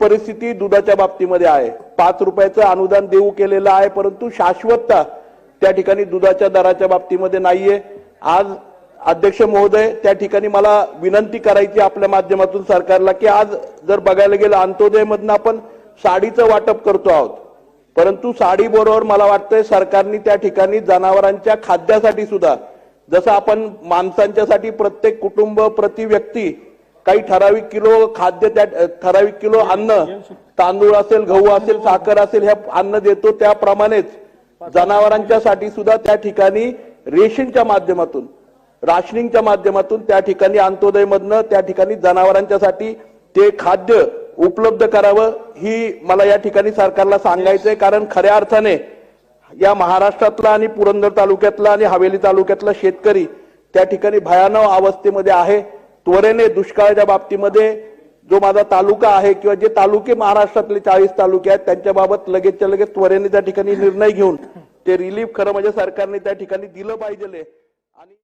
परिस्थिती दुधाच्या बाबतीमध्ये आहे. पाच रुपयाचं अनुदान देऊ केलेलं आहे परंतु शाश्वतता त्या ठिकाणी दुधाच्या दराच्या बाबतीमध्ये नाहीये. आज अध्यक्ष महोदय त्या ठिकाणी मला विनंती करायची आपल्या माध्यमातून सरकारला की आज जर बघायला गेलं अंत्योदयमधनं आपण साडीचं वाटप करतो आहोत. परंतु साडी बरोबर मला वाटतंय सरकारने त्या ठिकाणी जनावरांच्या खाद्यासाठी सुद्धा जसं आपण माणसांच्यासाठी प्रत्येक कुटुंब प्रति व्यक्ती काही ठराविक किलो खाद्य त्या ठराविक किलो अन्न तांदूळ असेल गहू असेल साखर असेल हे अन्न देतो त्याप्रमाणेच. जनावरांच्यासाठी सुद्धा त्या ठिकाणी रेशनच्या माध्यमातून राशनिंगच्या माध्यमातून त्या ठिकाणी अंत्योदयमधनं त्या ठिकाणी जनावरांच्यासाठी ते खाद्य उपलब्ध करावं ही मला या ठिकाणी सरकारला सांगायचंय. कारण खऱ्या अर्थाने या महाराष्ट्रातला आणि पुरंदर तालुक्यातला आणि हवेली तालुक्यातला शेतकरी त्या ठिकाणी भयानक अवस्थेमध्ये आहे. त्वरेने दुष्काळाच्या बाबतीमध्ये जो माझा तालुका आहे किंवा जे तालुके महाराष्ट्रातले चाळीस तालुके आहेत त्यांच्या बाबत लगेचच्या लगेच त्वरेने त्या ठिकाणी निर्णय घेऊन ते रिलीफ खरं म्हणजे सरकारने त्या ठिकाणी दिलं पाहिजे. आणि